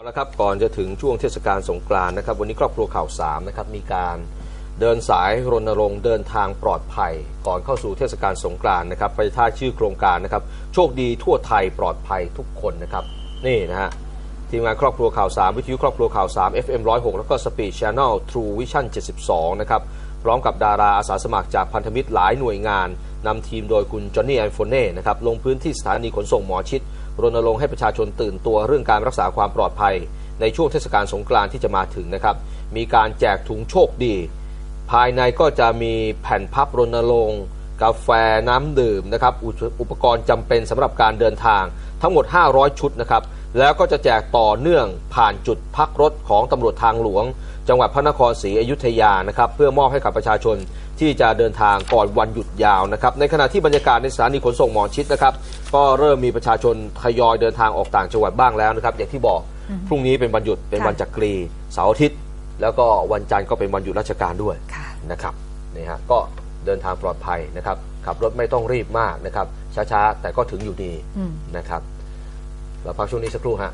เอาละครับก่อนจะถึงช่วงเทศกาลสงกรานต์นะครับ วันนี้ครอบครัวข่าวสามนะครับมีการเดินสายรณรงค์เดินทางปลอดภัย ก่อนเข้าสู่เทศกาลสงกรานต์นะครับไปท่าชื่อโครงการนะครับ โชคดีทั่วไทยปลอดภัยทุกคนนะครับ นี่นะฮะทีมงานครอบครัวข่าวสามวิทยุครอบครัวข่าวสาม FM 106แล้วก็ Speed Channel True Vision 72 นะครับพร้อมกับดาราอาสาสมัครจากพันธมิตรหลายหน่วยงานนำทีมโดยคุณจอห์นนี่แอนโฟเน่นะครับลงพื้นที่สถานีขนส่งหมอชิด รณรงค์ให้ประชาชนตื่นตัวเรื่องการรักษาความปลอดภัย ในช่วงเทศกาลสงกรานต์ที่จะมาถึงนะครับ มีการแจกถุงโชคดี ภายในก็จะมีแผ่นพับรณรงค์กาแฟน้ำดื่มนะครับอุปอุปกรณ์จำเป็นสำหรับการเดินทางทั้งหมด 500 ชุดนะครับ แล้วก็จะแจกต่อเนื่องผ่านจุดพักรถของตำรวจทางหลวง จังหวัดพระนครศรีอยุธยานะครับเพื่อมอบให้กับประชาชนที่จะเดินทางก่อนวันหยุดยาวนะครับในขณะที่บรรยากาศในสถานีขนส่งหมอชิดนะครับก็เริ่มมีประชาชนทยอยเดินทางออกต่างจังหวัดบ้างแล้วนะครับอย่างที่บอกพรุ่งนี้เป็นวันหยุดเป็นวันจักรีเสาร์อาทิตย์ แล้วก็วันจันทร์ก็เป็นวันหยุดราชการด้วยค่ะนะครับนี่ฮะก็เดินทางปลอดภัยนะครับขับรถไม่ต้องรีบมากนะครับช้าๆ แต่ก็ถึงอยู่ดีอืมนะครับ เราพักช่วงนี้สักครู่ฮะ